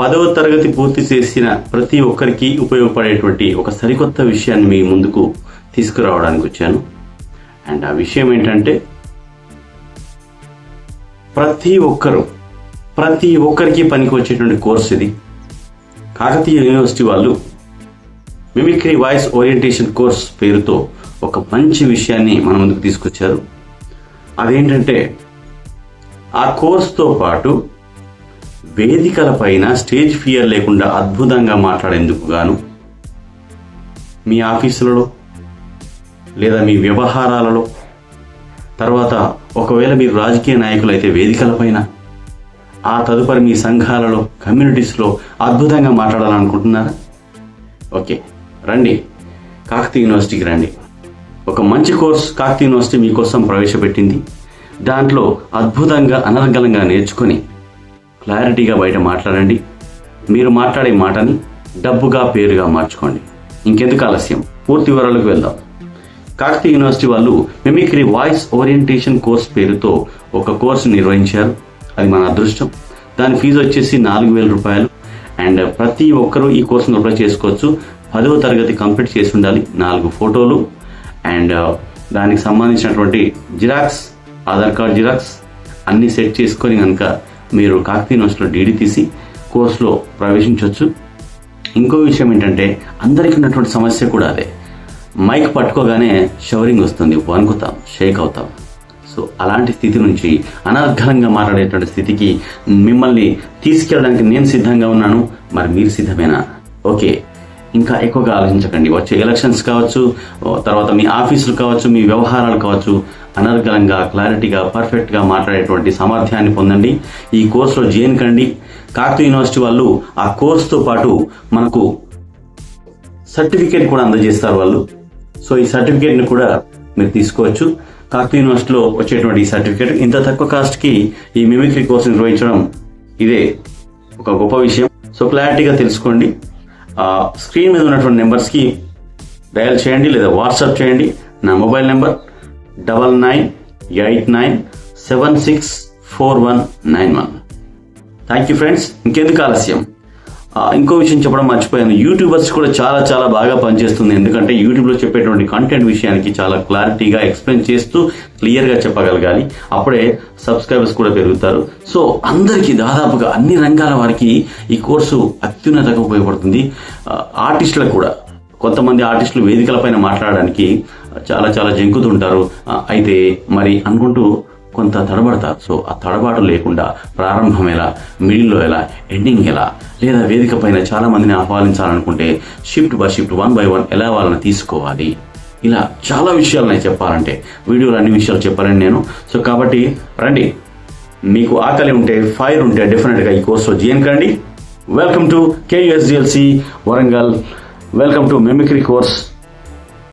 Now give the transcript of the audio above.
పదవ తరగతి పూర్తి చేసిన ప్రతి ఒక్కరికి ఉపయోగపడేటువంటి ఒక సరికొత్త విషయాన్ని మీ ముందుకు తీసుకురావడానికి వచ్చాను. అండ్ ఆ విషయం ఏంటంటే ప్రతి ఒక్కరు ప్రతి ఒక్కరికి పనికి వచ్చేటువంటి కోర్స్ ఇది. కాకతీయ యూనివర్సిటీ వాళ్ళు మిమిక్రీ వాయిస్ ఓరియంటేషన్ కోర్స్ పేరుతో ఒక మంచి విషయాన్ని మన ముందుకు తీసుకొచ్చారు. అదేంటంటే ఆ కోర్స్తో పాటు వేదికల పైన స్టేజ్ ఫియర్ లేకుండా అద్భుతంగా మాట్లాడేందుకు గాను? మీ ఆఫీసులలో లేదా మీ వ్యవహారాలలో? తర్వాత ఒకవేళ మీరు రాజకీయ నాయకులైతే వేదికలపైన ఆ తదుపరి మీ సంఘాలలో కమ్యూనిటీస్లో అద్భుతంగా మాట్లాడాలనుకుంటున్నారా? ఓకే రండి. కాకతీయ యూనివర్సిటీకి రండి. ఒక మంచి కోర్స్ కాకతీయ యూనివర్సిటీ మీకోసం ప్రవేశపెట్టింది. దాంట్లో అద్భుతంగా అనర్గలంగా నేర్చుకొని క్లారిటీగా బయట మాట్లాడండి. మీరు మాట్లాడే మాటని డబ్బుగా పేరుగా మార్చుకోండి. ఇంకెందుకు ఆలస్యం? పూర్తి వివరాలకు వెళ్దాం. కాకతీయ యూనివర్సిటీ వాళ్ళు మిమిక్రీ వాయిస్ ఓరియంటేషన్ కోర్స్ పేరుతో ఒక కోర్సు నిర్వహించారు. అది మన అదృష్టం. దాని ఫీజు వచ్చేసి నాలుగు వేల రూపాయలు. అండ్ ప్రతి ఒక్కరూ ఈ కోర్సును అప్లై చేసుకోవచ్చు. పదవ తరగతి కంప్లీట్ చేసి ఉండాలి. నాలుగు ఫోటోలు. అండ్ దానికి సంబంధించినటువంటి జిరాక్స్ ఆధార్ కార్డ్ జిరాక్స్ అన్నీ సెట్ చేసుకొని కనుక మీరు కాకతీయ యూనివర్సిటీలో డీడీ తీసి కోర్సులో ప్రవేశించవచ్చు. ఇంకో విషయం ఏంటంటే అందరికీ ఉన్నటువంటి సమస్య కూడా అదే. మైక్ పట్టుకోగానే షవరింగ్ వస్తుంది వణుకుతాం షేక్ అవుతాం. సో అలాంటి స్థితి నుంచి అనర్ఘలంగా మాట్లాడేటువంటి స్థితికి మిమ్మల్ని తీసుకెళ్ళడానికి నేను సిద్ధంగా ఉన్నాను. మరి మీరు సిద్ధమేనా? ఓకే. ఇంకా ఎక్కువగా ఆలోచించకండి. వచ్చే ఎలక్షన్స్ కావచ్చు తర్వాత మీ ఆఫీసులు కావచ్చు మీ వ్యవహారాలు కావచ్చు అనర్గలంగా క్లారిటీగా పర్ఫెక్ట్గా మాట్లాడేటువంటి సామర్థ్యాన్ని పొందండి. ఈ కోర్సులో జైన్ కండి. కాకతీయ యూనివర్సిటీ వాళ్ళు ఆ కోర్సుతో పాటు మనకు సర్టిఫికేట్ కూడా అందజేస్తారు వాళ్ళు. సో ఈ సర్టిఫికేట్ని కూడా మీరు తీసుకోవచ్చు. కాకతీయ యూనివర్సిటీలో వచ్చేటువంటి ఈ సర్టిఫికేట్ ఇంత తక్కువ కాస్ట్కి ఈ మిమిక్రీ కోర్సు నిర్వహించడం ఇదే ఒక గొప్ప విషయం. సో క్లారిటీగా తెలుసుకోండి. స్క్రీన్ మీద ఉన్నటువంటి నెంబర్స్కి డయల్ చేయండి లేదా వాట్సాప్ చేయండి. నా mobile number double nine eight nine seven six four one nine one. Thank you friends. ఇంకెందుకు ఆలస్యం? ఇంకో విషయం చెప్పడం మర్చిపోయాను. యూట్యూబర్స్ కూడా చాలా చాలా బాగా పనిచేస్తుంది. ఎందుకంటే యూట్యూబ్లో చెప్పేటువంటి కంటెంట్ విషయానికి చాలా క్లారిటీగా ఎక్స్ప్లెయిన్ చేస్తూ క్లియర్గా చెప్పగలగాలి. అప్పుడే సబ్స్క్రైబర్స్ కూడా పెరుగుతారు. సో అందరికీ దాదాపుగా అన్ని రంగాల వారికి ఈ కోర్సు అత్యున్నతంగా ఉపయోగపడుతుంది. ఆర్టిస్టులకు కూడా. కొంతమంది ఆర్టిస్టులు వేదికలపైన మాట్లాడడానికి చాలా చాలా జంకుతుంటారు. అయితే మరి అనుకుంటూ కొంత తడబడతారు సో ఆ తడబాటు లేకుండా ప్రారంభం ఎలా మిడిల్లో ఎలా ఎండింగ్ ఎలా లేదా వేదిక పైన చాలా మందిని ఆహ్వానించాలనుకుంటే shift by shift one by one ఎలా వాళ్ళని తీసుకోవాలి? ఇలా చాలా విషయాలు నేను చెప్పాలంటే వీడియోలో అన్ని విషయాలు చెప్పాలని నేను. సో కాబట్టి రండి. మీకు ఆకలి ఉంటే ఫైర్ ఉంటే డెఫినెట్గా ఈ కోర్సులో జాయిన్ కండి. Welcome to KUSDLC Warangal. Welcome to mimicry course.